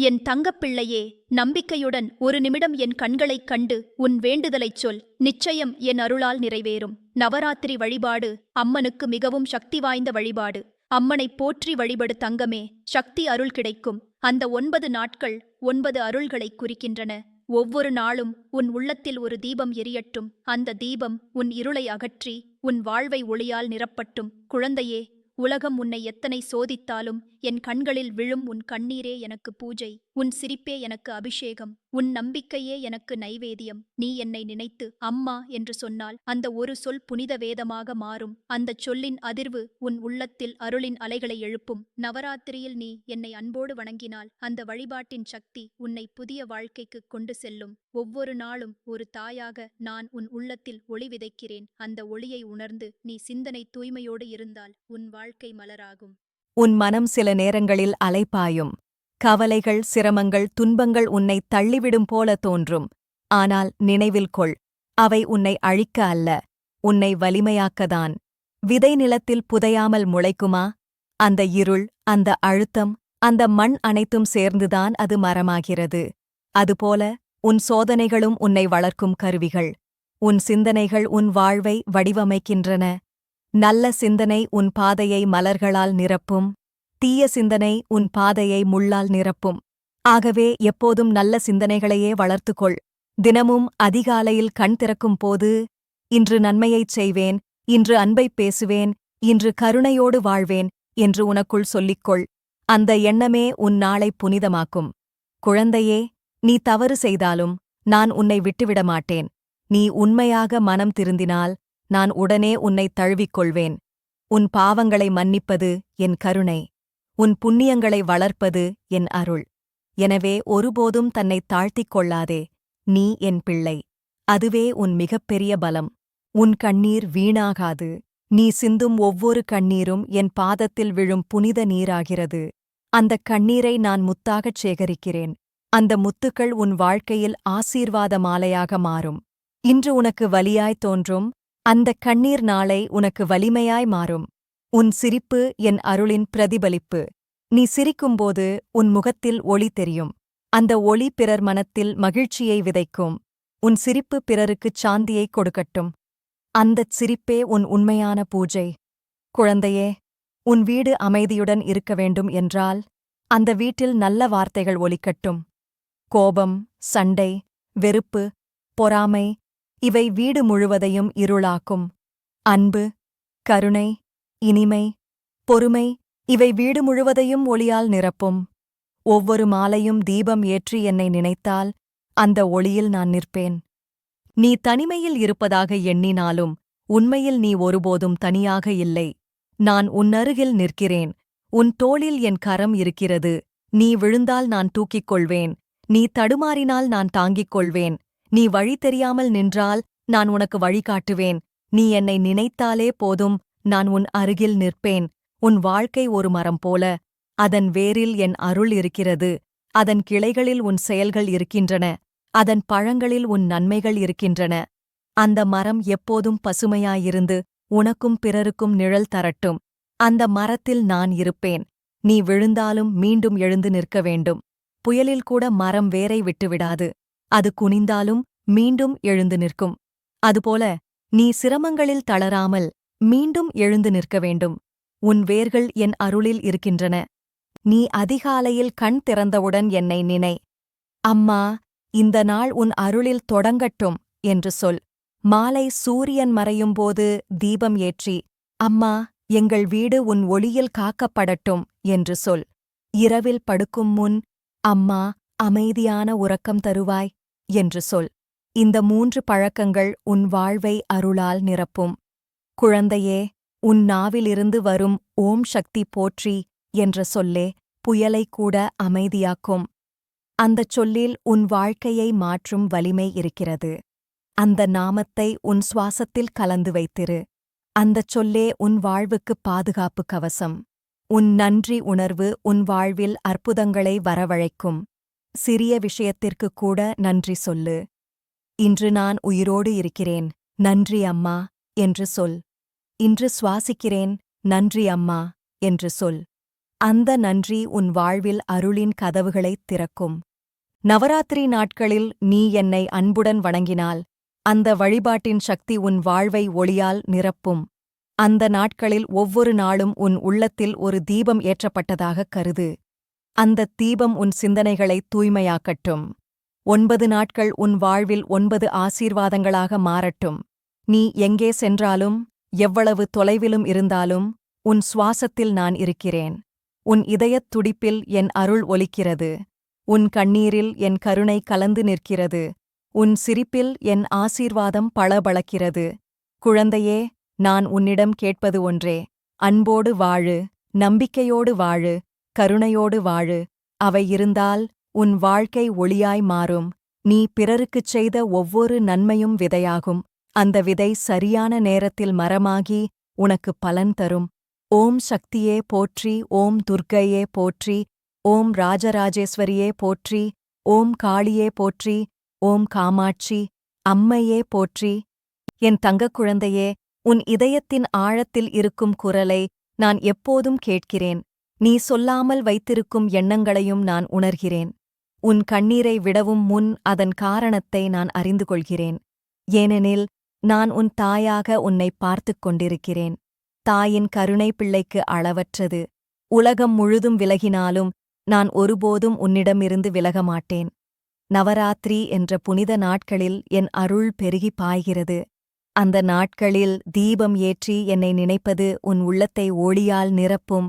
என் தங்கப்பிள்ளையே நம்பிக்கையுடன் ஒரு நிமிடம் என் கண்களைக் கண்டு உன் வேண்டுதலைச் சொல். நிச்சயம் என் அருளால் நிறைவேறும். நவராத்திரி வழிபாடு அம்மனுக்கு மிகவும் சக்தி வாய்ந்த வழிபாடு. அம்மனைப் போற்றி வழிபடு தங்கமே சக்தி அருள் கிடைக்கும். அந்த ஒன்பது நாட்கள் ஒன்பது அருள்களைக் குறிக்கின்றன. ஒவ்வொரு நாளும் உன் உள்ளத்தில் ஒரு தீபம் எரியட்டும். அந்த தீபம் உன் இருளை அகற்றி உன் வாழ்வை ஒளியால் நிரப்பட்டும். குழந்தையே உலகம் உன்னை எத்தனை சோதித்தாலும் என் கண்களில் விழும் உன் கண்ணீரே எனக்கு பூஜை உன் சிரிப்பே எனக்கு அபிஷேகம் உன் நம்பிக்கையே எனக்கு நைவேதியம் நீ என்னை நினைத்து அம்மா என்று சொன்னால் அந்த ஒரு சொல் புனித வேதமாக மாறும். அந்தச் சொல்லின் அதிர்வு உன் உள்ளத்தில் அருளின் அலைகளை எழுப்பும். நவராத்திரியில் நீ என்னை அன்போடு வணங்கினால் அந்த வழிபாட்டின் சக்தி உன்னை புதிய வாழ்க்கைக்கு கொண்டு செல்லும். ஒவ்வொரு நாளும் ஒரு தாயாக நான் உன் உள்ளத்தில் ஒளி விதைக்கிறேன். அந்த ஒளியை உணர்ந்து நீ சிந்தனை தூய்மையோடு இருந்தால் உன் வாழ்க்கை மலராகும். உன் மனம் சில நேரங்களில் அலைப்பாயும். கவலைகள் சிரமங்கள் துன்பங்கள் உன்னை தள்ளிவிடும் போல தோன்றும். ஆனால் நினைவில் கொள் அவை உன்னை அழிக்க அல்ல உன்னை வலிமையாக்கதான். விதை நிலத்தில் புதையாமல் முளைக்குமா? அந்த இருள் அந்த அழுத்தம் அந்த மண் அனைத்தும் சேர்ந்துதான் அது மரமாகிறது. அதுபோல உன் சோதனைகளும் உன்னை வளர்க்கும் கருவிகள். உன் சிந்தனைகள் உன் வாழ்வை வடிவமைக்கின்றன. நல்ல சிந்தனை உன் பாதையை மலர்களால் நிரப்பும். தீய சிந்தனை உன் பாதையை முள்ளால் நிரப்பும். ஆகவே எப்போதும் நல்ல சிந்தனைகளையே வளர்த்துக்கொள். தினமும் அதிகாலையில் கண் திறக்கும் போது இன்று நன்மையைச் செய்வேன் இன்று அன்பைப் பேசுவேன் இன்று கருணையோடு வாழ்வேன் என்று உனக்குள் சொல்லிக்கொள். அந்த எண்ணமே உன் நாளை புனிதமாக்கும். குழந்தையே நீ தவறு செய்தாலும் நான் உன்னை விட்டுவிட மாட்டேன் நீ உண்மையாக மனம் திருந்தினால் நான் உடனே உன்னை தழுவிக் கொள்வேன் உன் பாவங்களை மன்னிப்பது என் கருணை. உன் புண்ணியங்களை வளர்ப்பது என் அருள். எனவே ஒருபோதும் தன்னை தாழ்த்திக் கொள்ளாதே நீ என் பிள்ளை. அதுவே உன் மிகப்பெரிய பலம். உன் கண்ணீர் வீணாகாது. நீ சிந்தும் ஒவ்வொரு கண்ணீரும் என் பாதத்தில் விழும் புனித நீராகிறது. அந்தக் கண்ணீரை நான் முத்தாகச் சேகரிக்கிறேன். அந்த முத்துக்கள் உன் வாழ்க்கையில் ஆசீர்வாத மாலையாக மாறும். இன்று உனக்கு வலியாய் தோன்றும். அந்தக் கண்ணீர் நாளை உனக்கு வலிமையாய் மாறும். உன் சிரிப்பு என் அருளின் பிரதிபலிப்பு. நீ சிரிக்கும்போது உன் முகத்தில் ஒளி தெரியும். அந்த ஒளி பிறர் மனத்தில் மகிழ்ச்சியை விதைக்கும். உன் சிரிப்பு பிறருக்குச் சாந்தியை கொடுக்கட்டும். அந்தச் சிரிப்பே உன் உண்மையான பூஜை. குழந்தையே உன் வீடு அமைதியுடன் இருக்க வேண்டும் என்றால் அந்த வீட்டில் நல்ல வார்த்தைகள் ஒலிக்கட்டும். கோபம் சண்டை வெறுப்பு பொறாமை இவை வீடு முழுவதையும் இருளாக்கும். அன்பு கருணை இனிமை பொறுமை இவை வீடு முழுவதையும் ஒளியால் நிரப்பும். ஒவ்வொரு மாலையும் தீபம் ஏற்றி என்னை நினைத்தால் அந்த ஒளியில் நான் நிற்பேன். நீ தனிமையில் இருப்பதாக எண்ணினாலும் உண்மையில் நீ ஒருபோதும் தனியாக இல்லை. நான் உன்னருகில் நிற்கிறேன். உன் தோளில் என் கரம் இருக்கிறது. நீ விழுந்தால் நான் தூக்கிக் கொள்வேன். நீ தடுமாறினால் நான் தாங்கிக் கொள்வேன். நீ வழி தெரியாமல் நின்றால் நான் உனக்கு வழிகாட்டுவேன். நீ என்னை நினைத்தாலே போதும் நான் உன் அருகில் நிற்பேன். உன் வாழ்க்கை ஒரு மரம் போல அதன் வேரில் என் அருள் இருக்கிறது. அதன் கிளைகளில் உன் செயல்கள் இருக்கின்றன. அதன் பழங்களில் உன் நன்மைகள் இருக்கின்றன. அந்த மரம் எப்போதும் பசுமையாயிருந்து உனக்கும் பிறருக்கும் நிழல் தரட்டும். அந்த மரத்தில் நான் இருப்பேன். நீ விழுந்தாலும் மீண்டும் எழுந்து நிற்க வேண்டும். புயலில் கூட மரம் வேரை விட்டுவிடாது. அது குனிந்தாலும் மீண்டும் எழுந்து நிற்கும். அதுபோல நீ சிரமங்களில் தளராமல் மீண்டும் எழுந்து நிற்க வேண்டும். உன் வேர்கள் என் அருளில் இருக்கின்றன. நீ அதிகாலையில் கண் திறந்தவுடன் என்னை நினை. அம்மா இந்த நாள் உன் அருளில் தொடங்கட்டும் என்று சொல். மாலை சூரியன் மறையும்போது தீபம் ஏற்றி அம்மா எங்கள் வீடு உன் ஒளியில் காக்கப்படட்டும் என்று சொல். இரவில் படுக்கும் முன் அம்மா அமைதியான உறக்கம் தருவாய். என்று சொல். இந்த மூன்று பழக்கங்கள் உன் வாழ்வை அருளால் நிரப்பும். குழந்தையே உன் நாவிலிருந்து வரும் ஓம் சக்தி போற்றி என்ற சொல்லே புயலை கூட அமைதியாக்கும். அந்தச் சொல்லில் உன் வாழ்க்கையை மாற்றும் வலிமை இருக்கிறது. அந்த நாமத்தை உன் சுவாசத்தில் கலந்து வைத்திரு. அந்தச் சொல்லே உன் வாழ்வுக்குப் பாதுகாப்பு கவசம். உன் நன்றி உணர்வு உன் வாழ்வில் அற்புதங்களை வரவழைக்கும். சிறிய விஷயத்திற்கு கூட நன்றி சொல்லு. இன்று நான் உயிரோடு இருக்கிறேன். நன்றி அம்மா என்று சொல். இன்று சுவாசிக்கிறேன். நன்றி அம்மா என்று சொல். அந்த நன்றி உன் வாழ்வில் அருளின் கதவுகளைத் திறக்கும். நவராத்திரி நாட்களில் நீ என்னை அன்புடன் வணங்கினால் அந்த வழிபாட்டின் சக்தி உன் வாழ்வை ஒளியால் நிரப்பும். அந்த நாட்களில் ஒவ்வொரு நாளும் உன் உள்ளத்தில் ஒரு தீபம் ஏற்றப்பட்டதாகக் கருது. அந்தத் தீபம் உன் சிந்தனைகளை தூய்மையாக்கட்டும். ஒன்பது நாட்கள் உன் வாழ்வில் ஒன்பது ஆசீர்வாதங்களாக மாறட்டும். நீ எங்கே சென்றாலும் எவ்வளவு தொலைவிலும் இருந்தாலும் உன் சுவாசத்தில் நான் இருக்கிறேன். உன் இதயத் துடிப்பில் என் அருள் ஒலிக்கிறது. உன் கண்ணீரில் என் கருணை கலந்து நிற்கிறது. உன் சிரிப்பில் என் ஆசீர்வாதம் பளபளக்கிறது. குழந்தையே நான் உன்னிடம் கேட்பது ஒன்றே. அன்போடு வாழு நம்பிக்கையோடு வாழு கருணையோடு வாழு. அவை இருந்தால் உன் வாழ்க்கை ஒளியாய் மாறும். நீ பிறருக்குச் செய்த ஒவ்வொரு நன்மையும் விதையாகும். அந்த விதை சரியான நேரத்தில் மரமாகி உனக்கு பலன் தரும். ஓம் சக்தியே போற்றி ஓம் துர்க்கையே போற்றி ஓம் ராஜராஜேஸ்வரியே போற்றி ஓம் காளியே போற்றி ஓம் காமாட்சி அம்மையே போற்றி. என் தங்கக் குழந்தையே உன் இதயத்தின் ஆழத்தில் இருக்கும் குரலை நான் எப்போதும் கேட்கிறேன். நீ சொல்லாமல் வைத்திருக்கும் எண்ணங்களையும் நான் உணர்கிறேன். உன் கண்ணீரை விடவும் முன் அதன் காரணத்தை நான் அறிந்து கொள்கிறேன். ஏனெனில் நான் உன் தாயாக உன்னை பார்த்துக் கொண்டிருக்கிறேன். தாயின் கருணை பிள்ளைக்கு அளவற்றது. உலகம் முழுதும் விலகினாலும் நான் ஒருபோதும் உன்னிடமிருந்து விலக மாட்டேன் நவராத்திரி என்ற புனித நாட்களில் என் அருள் பெருகி பாய்கிறது. அந்த நாட்களில் தீபம் ஏற்றி என்னை நினைப்பது உன் உள்ளத்தை ஒளியால் நிரப்பும்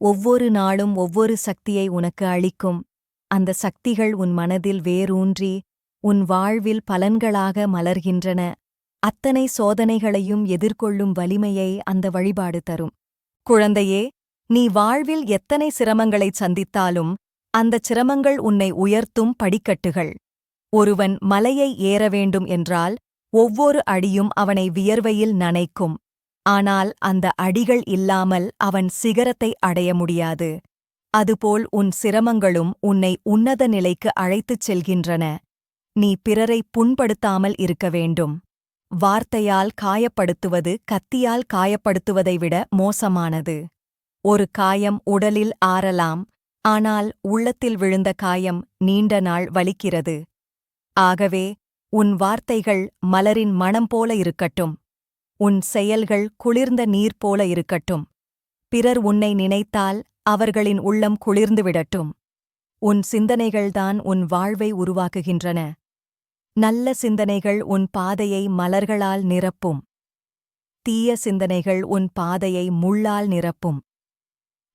ஒவ்வொரு நாளும் ஒவ்வொரு சக்தியை உனக்கு அளிக்கும். அந்த சக்திகள் உன் மனதில் வேரூன்றி உன் வாழ்வில் பலன்களாக மலர்கின்றன. அத்தனை சோதனைகளையும் எதிர்கொள்ளும் வலிமையை அந்த வழிபாடு தரும். குழந்தையே நீ வாழ்வில் எத்தனை சிரமங்களைச் சந்தித்தாலும் அந்தச் சிரமங்கள் உன்னை உயர்த்தும் படிக்கட்டுகள். ஒருவன் மலையை ஏற வேண்டும் என்றால் ஒவ்வொரு அடியும் அவனை வியர்வையில் நனைக்கும். ஆனால் அந்த அடிகள் இல்லாமல் அவன் சிகரத்தை அடைய முடியாது. அதுபோல் உன் சிரமங்களும் உன்னை உன்னத நிலைக்கு அழைத்துச் செல்கின்றன. நீ பிறரை புண்படுத்தாமல் இருக்க வேண்டும். வார்த்தையால் காயப்படுத்துவது கத்தியால் காயப்படுத்துவதை விட மோசமானது. ஒரு காயம் உடலில் ஆறலாம் ஆனால் உள்ளத்தில் விழுந்த காயம் நீண்ட நாள் வலிக்கிறது. ஆகவே உன் வார்த்தைகள் மலரின் மனம் போல இருக்கட்டும். உன் செயல்கள் குளிர்ந்த நீர் போல இருக்கட்டும். பிறர் உன்னை நினைத்தால் அவர்களின் உள்ளம் குளிர்ந்து விடட்டும். உன் சிந்தனைகள்தான் உன் வாழ்வை உருவாக்குகின்றன. நல்ல சிந்தனைகள் உன் பாதையை மலர்களால் நிரப்பும். தீய சிந்தனைகள் உன் பாதையை முள்ளால் நிரப்பும்.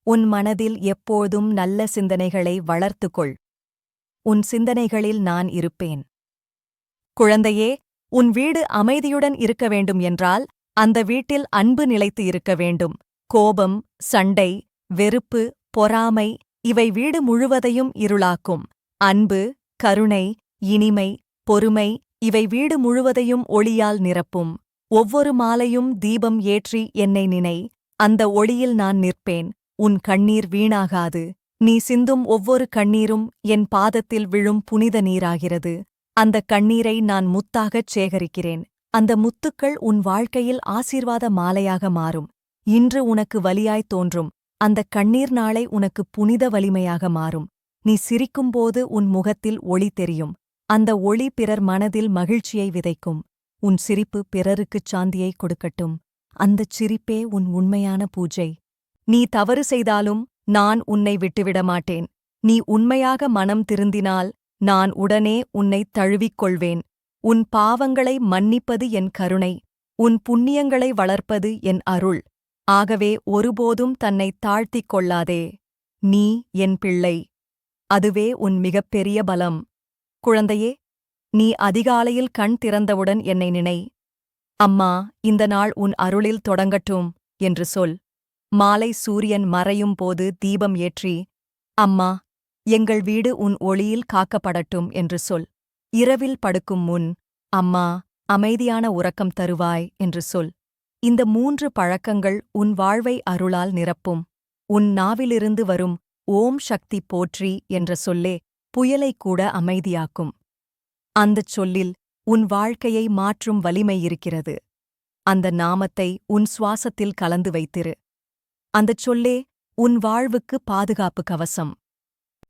உன் மனதில் எப்போதும் நல்ல சிந்தனைகளை வளர்த்துக்கொள். உன் சிந்தனைகளில் நான் இருப்பேன். குழந்தையே உன் வீடு அமைதியுடன் இருக்க வேண்டும் என்றால் அந்த வீட்டில் அன்பு நிலைத்து இருக்க வேண்டும். கோபம் சண்டை வெறுப்பு பொறாமை இவை வீடு முழுவதையும் இருளாக்கும். அன்பு கருணை இனிமை பொறுமை இவை வீடு முழுவதையும் ஒளியால் நிரப்பும். ஒவ்வொரு மாலையும் தீபம் ஏற்றி என்னை நினை. அந்த ஒளியில் நான் நிற்பேன். உன் கண்ணீர் வீணாகாது. நீ சிந்தும் ஒவ்வொரு கண்ணீரும் என் பாதத்தில் விழும் புனித நீராகிறது. அந்த கண்ணீரை நான் முத்தாகச் சேகரிக்கிறேன். அந்த முத்துக்கள் உன் வாழ்க்கையில் ஆசீர்வாத மாலையாக மாறும். இன்று உனக்கு வலியாய் தோன்றும். அந்த கண்ணீர் நாளை உனக்கு புனித வலிமையாக மாறும். நீ சிரிக்கும்போது உன் முகத்தில் ஒளி தெரியும். அந்த ஒளி பிறர் மனதில் மகிழ்ச்சியை விதைக்கும். உன் சிரிப்பு பிறருக்குச் சாந்தியை கொடுக்கட்டும். அந்தச் சிரிப்பே உன் உண்மையான பூஜை. நீ தவறு செய்தாலும் நான் உன்னை விட்டுவிட மாட்டேன் நீ உண்மையாக மனம் திருந்தினால் நான் உடனே உன்னைத் தழுவிக் கொள்வேன் உன் பாவங்களை மன்னிப்பது என் கருணை. உன் புண்ணியங்களை வளர்ப்பது என் அருள். ஆகவே ஒருபோதும் தன்னைத் தாழ்த்திக் கொள்ளாதே. நீ என் பிள்ளை. அதுவே உன் மிகப்பெரிய பலம். குழந்தையே நீ அதிகாலையில் கண் திறந்தவுடன் என்னை நினை. அம்மா இந்த நாள் உன் அருளில் தொடங்கட்டும் என்று சொல். மாலை சூரியன் மறையும் போது தீபம் ஏற்றி அம்மா எங்கள் வீடு உன் ஒளியில் காக்கப்படட்டும் என்று சொல். இரவில் படுக்கும் முன் அம்மா அமைதியான உறக்கம் தருவாய் என்று சொல். இந்த மூன்று பழக்கங்கள் உன் வாழ்வை அருளால் நிரப்பும். உன் நாவிலிருந்து வரும் ஓம் சக்தி போற்றி என்ற சொல்லே புயலைக் கூட அமைதியாக்கும். அந்தச் சொல்லில் உன் வாழ்க்கையை மாற்றும் வலிமை இருக்கிறது. அந்த நாமத்தை உன் சுவாசத்தில் கலந்து வைத்திரு. அந்தச் சொல்லே உன் வாழ்வுக்கு பாதுகாப்பு கவசம்.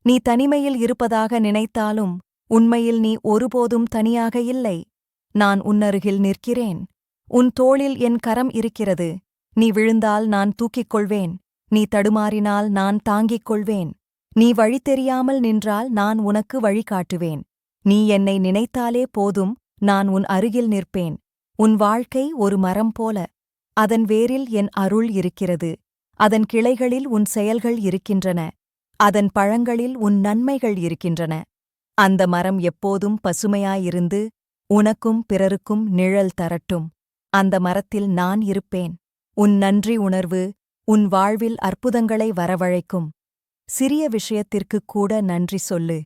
நீ தனிமையில் இருப்பதாக நினைத்தாலும் உண்மையில் நீ ஒருபோதும் தனியாக இல்லை. நான் உன்னருகில் நிற்கிறேன். உன் தோளில் என் கரம் இருக்கிறது. நீ விழுந்தால் நான் தூக்கிக் கொள்வேன் நீ தடுமாறினால் நான் தாங்கிக் கொள்வேன் நீ வழி தெரியாமல் நின்றால் நான் உனக்கு வழிகாட்டுவேன் நீ என்னை நினைத்தாலே போதும் நான் உன் அருகில் நிற்பேன். உன் வாழ்க்கை ஒரு மரம் போல. அதன் வேரில் என் அருள் இருக்கிறது. அதன் கிளைகளில் உன் செயல்கள் இருக்கின்றன. அதன் பழங்களில் உன் நன்மைகள் இருக்கின்றன. அந்த மரம் எப்போதும் பசுமையாயிருந்து உனக்கும் பிறருக்கும் நிழல் தரட்டும். அந்த மரத்தில் நான் இருப்பேன். உன் நன்றி உணர்வு உன் வாழ்வில் அற்புதங்களை வரவழைக்கும். சிறிய விஷயத்திற்குக் கூட நன்றி சொல்லு.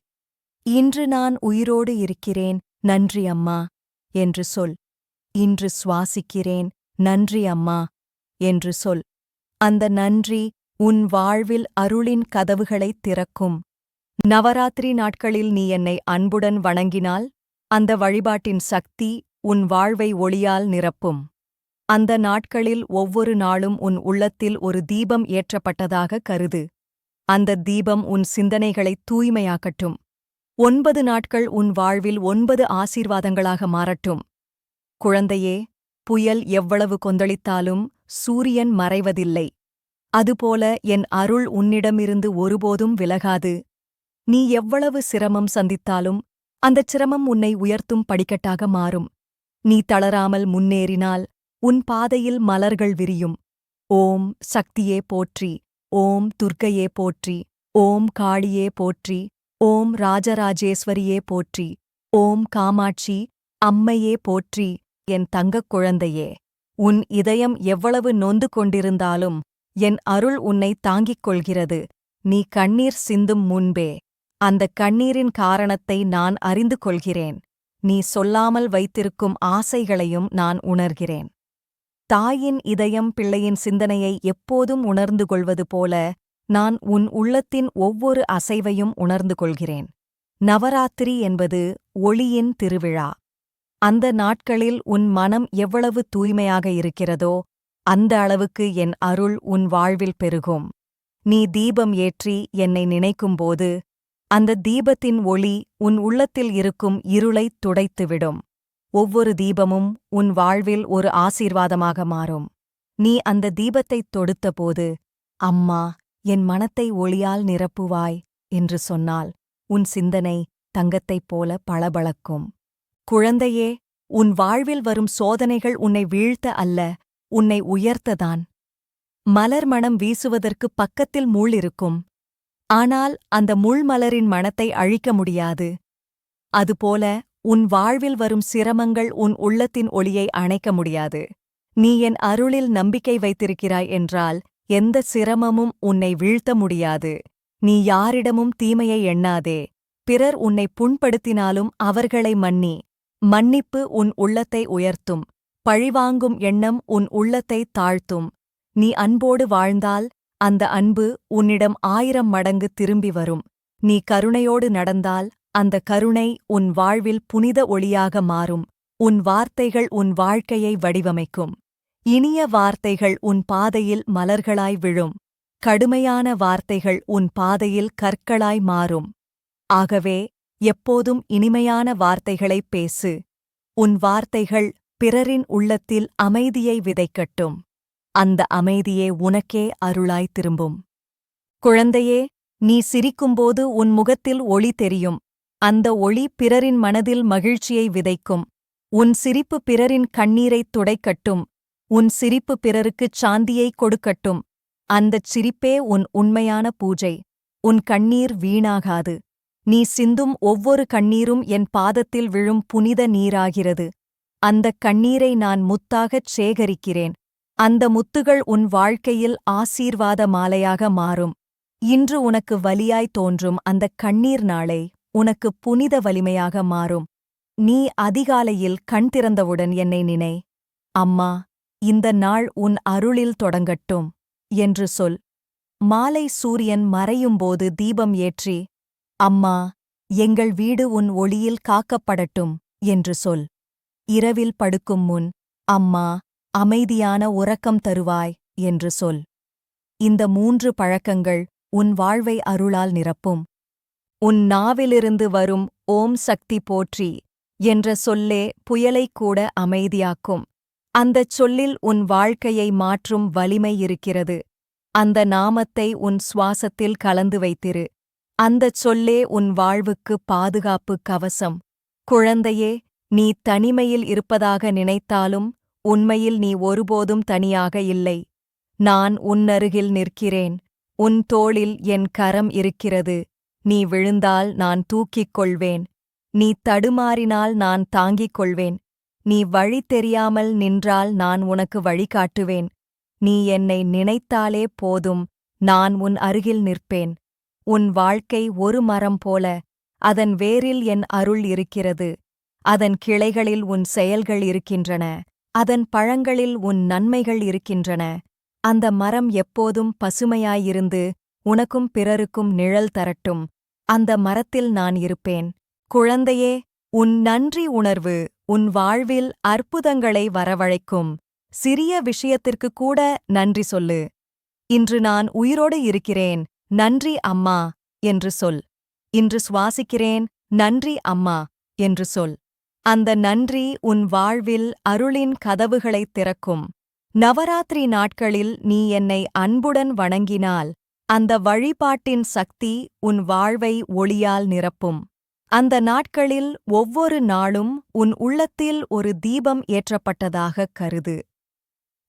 இன்று நான் உயிரோடு இருக்கிறேன் நன்றி அம்மா என்று சொல். இன்று சுவாசிக்கிறேன் நன்றி அம்மா என்று சொல். அந்த நன்றி உன் வாழ்வில் அருளின் கதவுகளைத் திறக்கும். நவராத்திரி நாட்களில் நீ என்னை அன்புடன் வணங்கினால் அந்த வழிபாட்டின் சக்தி உன் வாழ்வை ஒளியால் நிரப்பும். அந்த நாட்களில் ஒவ்வொரு நாளும் உன் உள்ளத்தில் ஒரு தீபம் ஏற்றப்பட்டதாக கருது. அந்த தீபம் உன் சிந்தனைகளைத் தூய்மையாக்கட்டும். ஒன்பது நாட்கள் உன் வாழ்வில் ஒன்பது ஆசீர்வாதங்களாக மாறட்டும். குழந்தையே புயல் எவ்வளவு கொந்தளித்தாலும் சூரியன் மறைவதில்லை. அதுபோல என் அருள் உன்னிடமிருந்து ஒருபோதும் விலகாது. நீ எவ்வளவு சிரமம் சந்தித்தாலும் அந்தச் சிரமம் உன்னை உயர்த்தும் படிக்கட்டாக மாறும். நீ தளராமல் முன்னேறினால் உன் பாதையில் மலர்கள் விரியும். ஓம் சக்தியே போற்றி ஓம் துர்க்கையே போற்றி ஓம் காளியே போற்றி ஓம் ராஜராஜேஸ்வரியே போற்றி ஓம் காமாட்சி அம்மையே போற்றி என் தங்கக் குழந்தையே. உன் இதயம் எவ்வளவு நொந்து கொண்டிருந்தாலும் என் அருள் உன்னை தாங்கிக் கொள்கிறது. நீ கண்ணீர் சிந்தும் முன்பே. அந்தக் கண்ணீரின் காரணத்தை நான் அறிந்து கொள்கிறேன். நீ சொல்லாமல் வைத்திருக்கும் ஆசைகளையும் நான் உணர்கிறேன். தாயின் இதயம் பிள்ளையின் சிந்தனையை எப்போதும் உணர்ந்து கொள்வது போல நான் உன் உள்ளத்தின் ஒவ்வொரு அசைவையும் உணர்ந்து கொள்கிறேன். நவராத்திரி என்பது ஒளியின் திருவிழா. அந்த நாட்களில் உன் மனம் எவ்வளவு தூய்மையாக இருக்கிறதோ அந்த அளவுக்கு என் அருள் உன் வாழ்வில் பெருகும். நீ தீபம் ஏற்றி என்னை நினைக்கும்போது அந்த தீபத்தின் ஒளி உன் உள்ளத்தில் இருக்கும் இருளைத் துடைத்துவிடும். ஒவ்வொரு தீபமும் உன் வாழ்வில் ஒரு ஆசீர்வாதமாக மாறும். நீ அந்த தீபத்தைத் தொடுத்தபோது அம்மா என் மனத்தை ஒளியால் நிரப்புவாய் என்று சொன்னால் உன் சிந்தனை தங்கத்தைப் போல பளபளக்கும். குழந்தையே உன் வாழ்வில் வரும் சோதனைகள் உன்னை வீழ்த்த அல்ல உன்னை உயர்த்ததான். மலர் மணம் வீசுவதற்கு பக்கத்தில் முள் இருக்கும். ஆனால் அந்த முள் மலரின் அழிக்க முடியாது. அதுபோல உன் வாழ்வில் வரும் சிரமங்கள் உன் உள்ளத்தின் ஒளியை அணைக்க முடியாது. நீ என் அருளில் நம்பிக்கை வைத்திருக்கிறாய் என்றால் எந்த சிரமமும் உன்னை வீழ்த்த முடியாது. நீ யாரிடமும் தீமையை எண்ணாதே. பிறர் உன்னை புண்படுத்தினாலும் அவர்களை மன்னி. மன்னிப்பு உன் உள்ளத்தை உயர்த்தும். பழிவாங்கும் எண்ணம் உன் உள்ளத்தை தாழ்த்தும். நீ அன்போடு வாழ்ந்தால் அந்த அன்பு உன்னிடம் ஆயிரம் மடங்கு திரும்பி வரும். நீ கருணையோடு நடந்தால் அந்த கருணை உன் வாழ்வில் புனித ஒளியாக மாறும். உன் வார்த்தைகள் உன் வாழ்க்கையை வடிவமைக்கும். இனிய வார்த்தைகள் உன் பாதையில் மலர்களாய் விழும். கடுமையான வார்த்தைகள் உன் பாதையில் கற்களாய் மாறும். ஆகவே எப்போதும் இனிமையான வார்த்தைகளைப் பேசு. உன் வார்த்தைகள் பிறரின் உள்ளத்தில் அமைதியை விதைக்கட்டும். அந்த அமைதியே உனக்கே அருளாய் திரும்பும். குழந்தையே நீ சிரிக்கும்போது உன் முகத்தில் ஒளி தெரியும். அந்த ஒளி பிறரின் மனதில் மகிழ்ச்சியை விதைக்கும். உன் சிரிப்பு பிறரின் கண்ணீரைத் துடைக்கட்டும். உன் சிரிப்பு பிறருக்குச் சாந்தியை கொடுக்கட்டும். அந்தச் சிரிப்பே உன் உண்மையான பூஜை. உன் கண்ணீர் வீணாகாது. நீ சிந்தும் ஒவ்வொரு கண்ணீரும் என் பாதத்தில் விழும் புனித நீராகிறது. அந்தக் கண்ணீரை நான் முத்தாகச் சேகரிக்கிறேன். அந்த முத்துகள் உன் வாழ்க்கையில் ஆசீர்வாத மாலையாக மாறும். இன்று உனக்கு வலியாய் தோன்றும் அந்தக் கண்ணீர் நாளை உனக்கு புனித வலிமையாக மாறும். நீ அதிகாலையில் கண் திறந்தவுடன் என்னை நினை. அம்மா இந்த நாள் உன் அருளில் தொடங்கட்டும் என்று சொல். மாலை சூரியன் மறையும்போது தீபம் ஏற்றி அம்மா எங்கள் வீடு உன் ஒளியில் காக்கப்படட்டும் என்று சொல். இரவில் படுக்கும் முன் அம்மா அமைதியான உறக்கம் தருவாய் என்று சொல். இந்த மூன்று பழக்கங்கள் உன் வாழ்வை அருளால் நிரப்பும். உன் நாவிலிருந்து வரும் ஓம் சக்தி போற்றி என்ற சொல்லே புயலைக் கூட அமைதியாக்கும். அந்தச் சொல்லில் உன் வாழ்க்கையை மாற்றும் வலிமை இருக்கிறது. அந்த நாமத்தை உன் சுவாசத்தில் கலந்து வைத்திரு. அந்தச் சொல்லே உன் வாழ்வுக்கு பாதுகாப்பு கவசம். குழந்தையே நீ தனிமையில் இருப்பதாக நினைத்தாலும் உண்மையில் நீ ஒருபோதும் தனியாக இல்லை. நான் உன்னருகில் நிற்கிறேன். உன் தோளில் என் கரம் இருக்கிறது. நீ விழுந்தால் நான் தூக்கிக் கொள்வேன். நீ தடுமாறினால் நான் தாங்கிக் கொள்வேன். நீ வழி தெரியாமல் நின்றால் நான் உனக்கு வழிகாட்டுவேன். நீ என்னை நினைத்தாலே போதும். நான் உன் அருகில் நிற்பேன். உன் வாழ்க்கை ஒரு மரம் போல. அதன் வேரில் என் அருள் இருக்கிறது. அதன் கிளைகளில் உன் செயல்கள் இருக்கின்றன அதன் பழங்களில் உன் நன்மைகள் இருக்கின்றன. அந்த மரம் எப்போதும் பசுமையாயிருந்து உனக்கும் பிறருக்கும் நிழல் தரட்டும். அந்த மரத்தில் நான் இருப்பேன். குழந்தையே உன் நன்றி உணர்வு உன் வாழ்வில் அற்புதங்களை வரவழைக்கும். சிறிய விஷயத்திற்கு கூட நன்றி சொல்லு. இன்று நான் உயிரோடு இருக்கிறேன். நன்றி அம்மா என்று சொல். இன்று சுவாசிக்கிறேன். நன்றி அம்மா என்று சொல். அந்த நன்றி உன் வாழ்வில் அருளின் கதவுகளைத் திறக்கும். நவராத்திரி நாட்களில் நீ என்னை அன்புடன் வணங்கினால் அந்த வழிபாட்டின் சக்தி உன் வாழ்வை ஒளியால் நிரப்பும். அந்த நாட்களில் ஒவ்வொரு நாளும் உன் உள்ளத்தில் ஒரு தீபம் ஏற்றப்பட்டதாகக் கருது.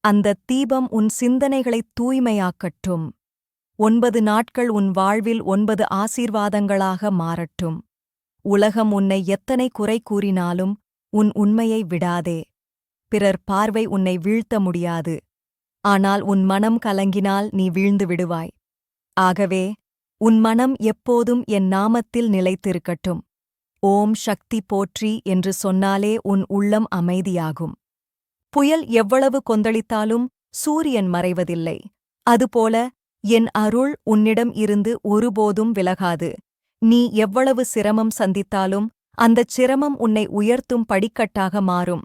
அந்தத் தீபம் உன் சிந்தனைகளைத் தூய்மையாக்கட்டும். ஒன்பது நாட்கள் உன் வாழ்வில் ஒன்பது ஆசீர்வாதங்களாக மாறட்டும். உலகம் உன்னை எத்தனை குறை கூறினாலும் உன் உண்மையை விடாதே. பிறர் பார்வை உன்னை வீழ்த்த முடியாது. ஆனால் உன் மனம் கலங்கினால் நீ வீழ்ந்து விடுவாய். ஆகவே உன் மனம் எப்போதும் என் நாமத்தில் நிலைத்திருக்கட்டும். ஓம் சக்தி போற்றி என்று சொன்னாலே உன் உள்ளம் அமைதியாகும். புயல் எவ்வளவு கொந்தளித்தாலும் சூரியன் மறைவதில்லை. அதுபோல என் அருள் உன்னிடம் இருந்து ஒருபோதும் விலகாது. நீ எவ்வளவு சிரமம் சந்தித்தாலும் அந்தச் சிரமம் உன்னை உயர்த்தும் படிக்கட்டாக மாறும்.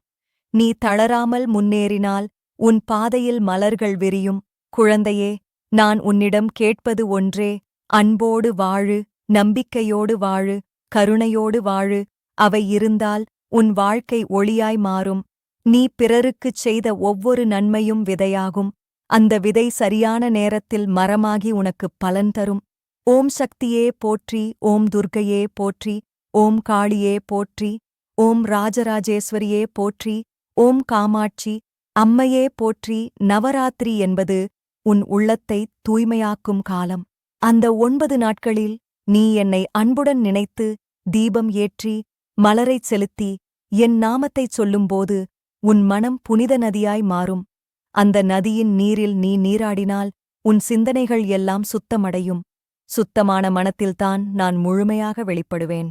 நீ தளராமல் முன்னேறினால் உன் பாதையில் மலர்கள் விரியும். குழந்தையே நான் உன்னிடம் கேட்பது ஒன்றே அன்போடு வாழு நம்பிக்கையோடு வாழு கருணையோடு வாழு அவை இருந்தால் உன் வாழ்க்கை ஒளியாய் மாறும். நீ பிறருக்குச் செய்த ஒவ்வொரு நன்மையும் விதையாகும். அந்த விதை சரியான நேரத்தில் மரமாகி உனக்குப் பலன் தரும். ஓம் சக்தியே போற்றி ஓம் துர்க்கையே போற்றி ஓம் காளியே போற்றி ஓம் ராஜராஜேஸ்வரியே போற்றி ஓம் காமாட்சி அம்மையே போற்றி நவராத்திரி என்பது உன் உள்ளத்தை தூய்மையாக்கும் காலம். அந்த ஒன்பது நாட்களில் நீ என்னை அன்புடன் நினைத்து தீபம் ஏற்றி மலரைச் செலுத்தி என் நாமத்தைச் சொல்லும்போது உன் மனம் புனித நதியாய் மாறும். அந்த நதியின் நீரில் நீ நீராடினால் உன் சிந்தனைகள் எல்லாம் சுத்தமடையும். சுத்தமான மனத்தில்தான் நான் முழுமையாக வெளிப்படுவேன்.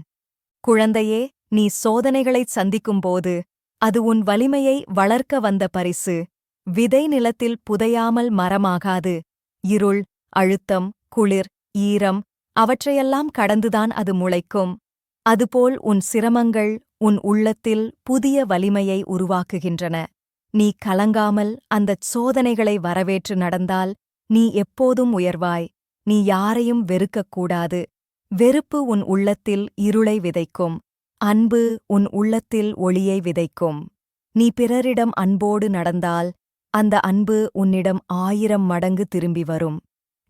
குழந்தையே நீ சோதனைகளைச் சந்திக்கும்போது அது உன் வலிமையை வளர்க்க வந்த பரிசு. விதை நிலத்தில் புதையாமல் மரமாகாது. இருள் அழுத்தம் குளிர் ஈரம் அவற்றையெல்லாம் கடந்துதான் அது முளைக்கும். அதுபோல் உன் சிரமங்கள் உன் உள்ளத்தில் புதிய வலிமையை உருவாக்குகின்றன. நீ கலங்காமல் அந்தச் சோதனைகளை வரவேற்று நடந்தால் நீ எப்போதும் உயர்வாய். நீ யாரையும் வெறுக்கக்கூடாது. வெறுப்பு உன் உள்ளத்தில் இருளை விதைக்கும். அன்பு உன் உள்ளத்தில் ஒளியை விதைக்கும். நீ பிறரிடம் அன்போடு நடந்தால் அந்த அன்பு உன்னிடம் ஆயிரம் மடங்கு திரும்பி வரும்.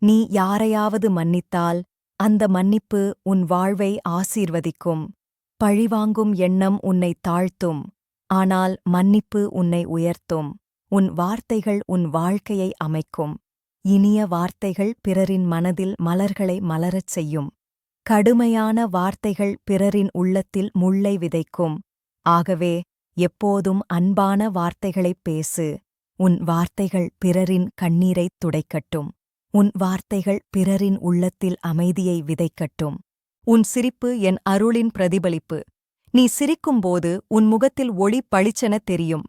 நீ யாரையாவது மன்னித்தால் அந்த மன்னிப்பு உன் வாழ்வை ஆசீர்வதிக்கும். பழிவாங்கும் எண்ணம் உன்னை தாழ்த்தும். ஆனால் மன்னிப்பு உன்னை உயர்த்தும். உன் வார்த்தைகள் உன் வாழ்க்கையை அமைக்கும். இனிய வார்த்தைகள் பிறரின் மனதில் மலர்களை மலரச் செய்யும். கடுமையான வார்த்தைகள் பிறரின் உள்ளத்தில் முள்ளை விதைக்கும். ஆகவே எப்போதும் அன்பான வார்த்தைகளைப் பேசு. உன் வார்த்தைகள் பிறரின் கண்ணீரைத் துடைக்கட்டும். உன் வார்த்தைகள் பிறரின் உள்ளத்தில் அமைதியை விதைக்கட்டும். உன் சிரிப்பு என் அருளின் பிரதிபலிப்பு. நீ சிரிக்கும்போது உன் முகத்தில் ஒளி பளிச்செனத் தெரியும்.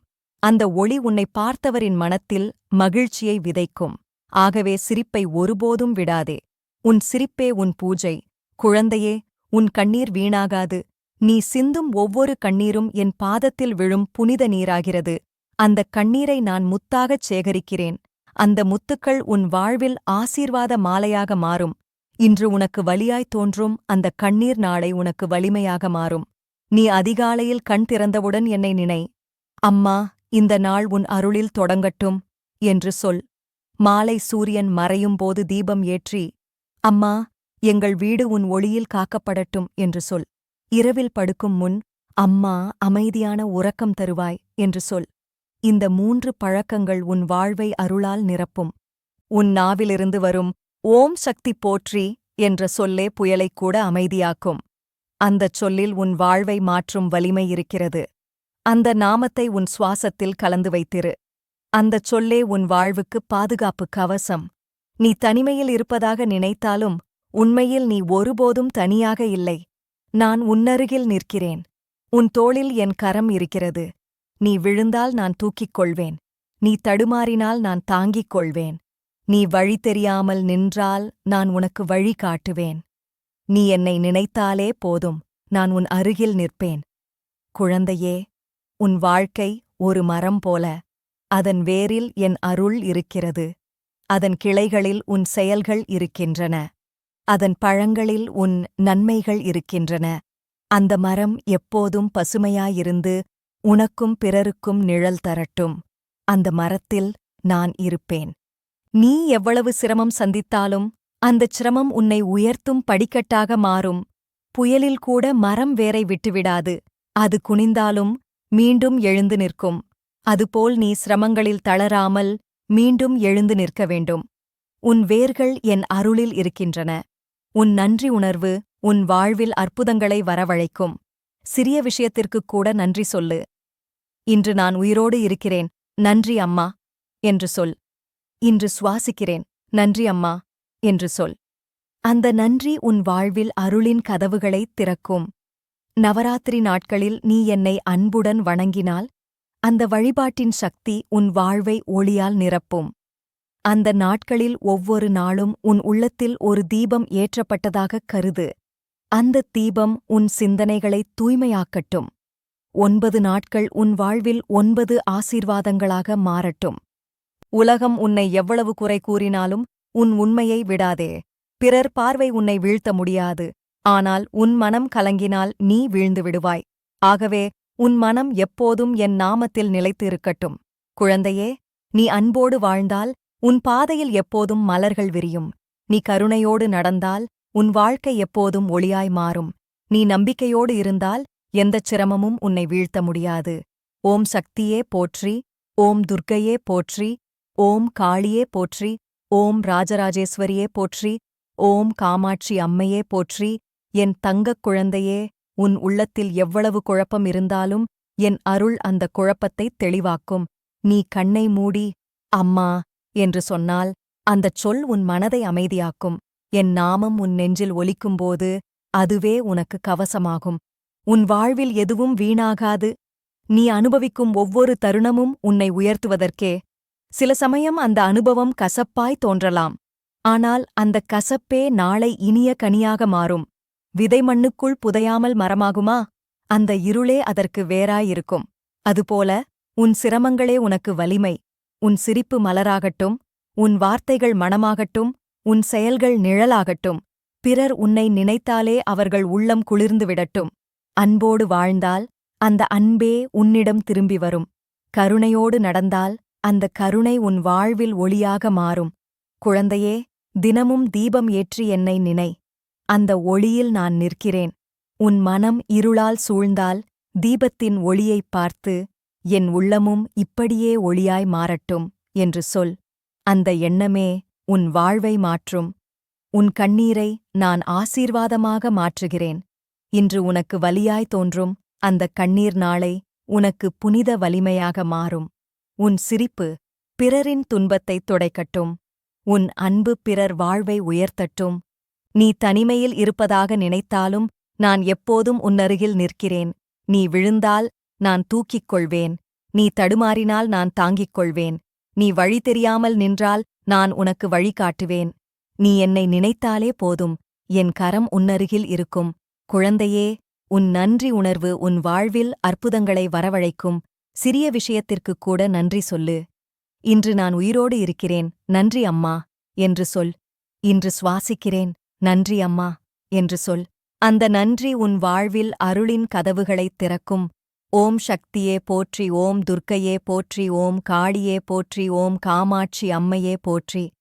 அந்த ஒளி உன்னை பார்த்தவரின் மனத்தில் மகிழ்ச்சியை விதைக்கும். ஆகவே சிரிப்பை ஒருபோதும் விடாதே. உன் சிரிப்பே உன் பூஜை. குழந்தையே உன் கண்ணீர் வீணாகாது. நீ சிந்தும் ஒவ்வொரு கண்ணீரும் என் பாதத்தில் விழும் புனித நீராகிறது. அந்தக் கண்ணீரை நான் முத்தாகச் சேகரிக்கிறேன். அந்த முத்துக்கள் உன் வாழ்வில் ஆசீர்வாத மாலையாக மாறும். இன்று உனக்கு வலியாய் தோன்றும் அந்த கண்ணீர் நாளை உனக்கு வலிமையாக மாறும். நீ அதிகாலையில் கண் திறந்தவுடன் என்னை நினை. அம்மா இந்த நாள் உன் அருளில் தொடங்கட்டும் என்று சொல். மாலை சூரியன் மறையும் போது தீபம் ஏற்றி அம்மா எங்கள் வீடு உன் ஒளியில் காக்கப்படட்டும் என்று சொல். இரவில் படுக்கும் முன் அம்மா அமைதியான உறக்கம் தருவாய் என்று சொல். இந்த மூன்று பழக்கங்கள் உன் வாழ்வை அருளால் நிரப்பும். உன் நாவிலிருந்து வரும் ஓம் சக்தி போற்றி என்ற சொல்லே புயலைக் கூட அமைதியாக்கும். அந்தச் சொல்லில் உன் வாழ்வை மாற்றும் வலிமை இருக்கிறது. அந்த நாமத்தை உன் சுவாசத்தில் கலந்து வைத்திரு. அந்தச் சொல்லே உன் வாழ்வுக்கு பாதுகாப்பு கவசம். நீ தனிமையில் இருப்பதாக நினைத்தாலும் உண்மையில் நீ ஒருபோதும் தனியாக இல்லை. நான் உன்னருகில் நிற்கிறேன். உன் தோளில் என் கரம் இருக்கிறது. நீ விழுந்தால் நான் தூக்கிக் கொள்வேன். நீ தடுமாறினால் நான் தாங்கிக் கொள்வேன். நீ வழி தெரியாமல் நின்றால் நான் உனக்கு வழி காட்டுவேன். நீ என்னை நினைத்தாலே போதும். நான் உன் அருகில் நிற்பேன். குழந்தையே உன் வாழ்க்கை ஒரு மரம் போல. அதன் வேரில் என் அருள் இருக்கிறது. அதன் கிளைகளில் உன் செயல்கள் இருக்கின்றன. அதன் பழங்களில் உன் நன்மைகள் இருக்கின்றன. அந்த மரம் எப்போதும் பசுமையாயிருந்து உனக்கும் பிறருக்கும் நிழல் தரட்டும். அந்த மரத்தில் நான் இருப்பேன். நீ எவ்வளவு சிரமம் சந்தித்தாலும் அந்தச் சிரமம் உன்னை உயர்த்தும் படிக்கட்டாக மாறும். புயலில் கூட மரம் வேரை விட்டுவிடாது. அது குனிந்தாலும் மீண்டும் எழுந்து நிற்கும். அதுபோல் நீ சிரமங்களில் தளராமல் மீண்டும் எழுந்து நிற்க வேண்டும். உன் வேர்கள் என் அருளில் இருக்கின்றன. உன் நன்றி உணர்வு உன் வாழ்வில் அற்புதங்களை வரவழைக்கும். சிறிய விஷயத்திற்குக் கூட நன்றி சொல்லு. இன்று நான் உயிரோடு இருக்கிறேன். நன்றி அம்மா என்று சொல். இன்று சுவாசிக்கிறேன். நன்றி அம்மா என்று சொல். அந்த நன்றி உன் வாழ்வில் அருளின் கதவுகளைத் திறக்கும். நவராத்திரி நாட்களில் நீ என்னை அன்புடன் வணங்கினால் அந்த வழிபாட்டின் சக்தி உன் வாழ்வை ஒளியால் நிரப்பும். அந்த நாட்களில் ஒவ்வொரு நாளும் உன் உள்ளத்தில் ஒரு தீபம் ஏற்றப்பட்டதாகக் கருது. அந்தத் தீபம் உன் சிந்தனைகளைத் தூய்மையாக்கட்டும். ஒன்பது நாட்கள் உன் வாழ்வில் ஒன்பது ஆசீர்வாதங்களாக மாறட்டும். உலகம் உன்னை எவ்வளவு குறை கூறினாலும் உன் உண்மையை விடாதே. பிறர் பார்வை உன்னை வீழ்த்த முடியாது. ஆனால் உன் மனம் கலங்கினால் நீ வீழ்ந்து விடுவாய். ஆகவே உன் மனம் எப்போதும் என் நாமத்தில் நிலைத்து இருக்கட்டும் குழந்தையே நீ அன்போடு வாழ்ந்தால் உன் பாதையில் எப்போதும் மலர்கள் விரியும். நீ கருணையோடு நடந்தால் உன் வாழ்க்கை எப்போதும் ஒளியாய் மாறும். நீ நம்பிக்கையோடு இருந்தால் எந்தச் சிரமமும் உன்னை வீழ்த்த முடியாது. ஓம் சக்தியே போற்றி ஓம் துர்க்கையே போற்றி ஓம் காளியே போற்றி ஓம் ராஜராஜேஸ்வரியே போற்றி ஓம் காமாட்சி அம்மையே போற்றி என் தங்கக் குழந்தையே உன் உள்ளத்தில் எவ்வளவு குழப்பம் இருந்தாலும் என் அருள் அந்த குழப்பத்தைத் தெளிவாக்கும். நீ கண்ணை மூடி அம்மா என்று சொன்னால் அந்தச் சொல் உன் மனதை அமைதியாக்கும். என் நாமம் உன் நெஞ்சில் ஒலிக்கும்போது அதுவே உனக்கு கவசமாகும். உன் வாழ்வில் எதுவும் வீணாகாது. நீ அனுபவிக்கும் ஒவ்வொரு தருணமும் உன்னை உயர்த்துவதற்கே. சில சமயம் அந்த அனுபவம் கசப்பாய் தோன்றலாம். ஆனால் அந்தக் கசப்பே நாளை இனிய கனியாக மாறும். விதை மண்ணுக்குள் புதையாமல் மரமாகுமா? அந்த இருளே அதற்கு வேறாயிருக்கும். அதுபோல உன் சிரமங்களே உனக்கு வலிமை. உன் சிரிப்பு மலராகட்டும் உன் வார்த்தைகள் மணமாகட்டும் உன் செயல்கள் நிழலாகட்டும். பிறர் உன்னை நினைத்தாலே அவர்கள் உள்ளம் குளிர்ந்து விடட்டும். அன்போடு வாழ்ந்தால் அந்த அன்பே உன்னிடம் திரும்பி வரும். கருணையோடு நடந்தால் அந்த கருணை உன் வாழ்வில் ஒளியாக மாறும். குழந்தையே தினமும் தீபம் ஏற்றி என்னை நினை. அந்த ஒளியில் நான் நிற்கிறேன். உன் மனம் இருளால் சூழ்ந்தால் தீபத்தின் ஒளியைப் பார்த்து என் உள்ளமும் இப்படியே ஒளியாய் மாறட்டும் என்று சொல். அந்த எண்ணமே உன் வாழ்வை மாற்றும். உன் கண்ணீரை நான் ஆசீர்வாதமாக மாற்றுகிறேன். இன்று உனக்கு வலியாய் தோன்றும் அந்த கண்ணீர் நாளை உனக்கு புனித வலிமையாக மாறும். உன் சிரிப்பு பிறரின் துன்பத்தைத் துடைக்கட்டும். உன் அன்பு பிறர் வாழ்வை உயர்த்தட்டும். நீ தனிமையில் இருப்பதாக நினைத்தாலும் நான் எப்போதும் உன்னருகில் நிற்கிறேன். நீ விழுந்தால் நான் தூக்கிக் கொள்வேன். நீ தடுமாறினால் நான் தாங்கிக் கொள்வேன். நீ வழி தெரியாமல் நின்றால் நான் உனக்கு வழிகாட்டுவேன் நீ என்னை நினைத்தாலே போதும். என் கரம் உன்னருகில் இருக்கும். குழந்தையே உன் நன்றி உணர்வு உன் வாழ்வில் அற்புதங்களை வரவழைக்கும். சிறிய விஷயத்திற்குக் கூட நன்றி சொல்லு. இன்று நான் உயிரோடு இருக்கிறேன். நன்றி அம்மா. என்று சொல். இன்று சுவாசிக்கிறேன். நன்றி அம்மா என்று சொல். அந்த நன்றி உன் வாழ்வில் அருளின் கதவுகளைத் திறக்கும். ஓம் சக்தியே போற்றி ஓம் துர்க்கையே போற்றி ஓம் காளியே போற்றி ஓம் காமாட்சி அம்மையே போற்றி.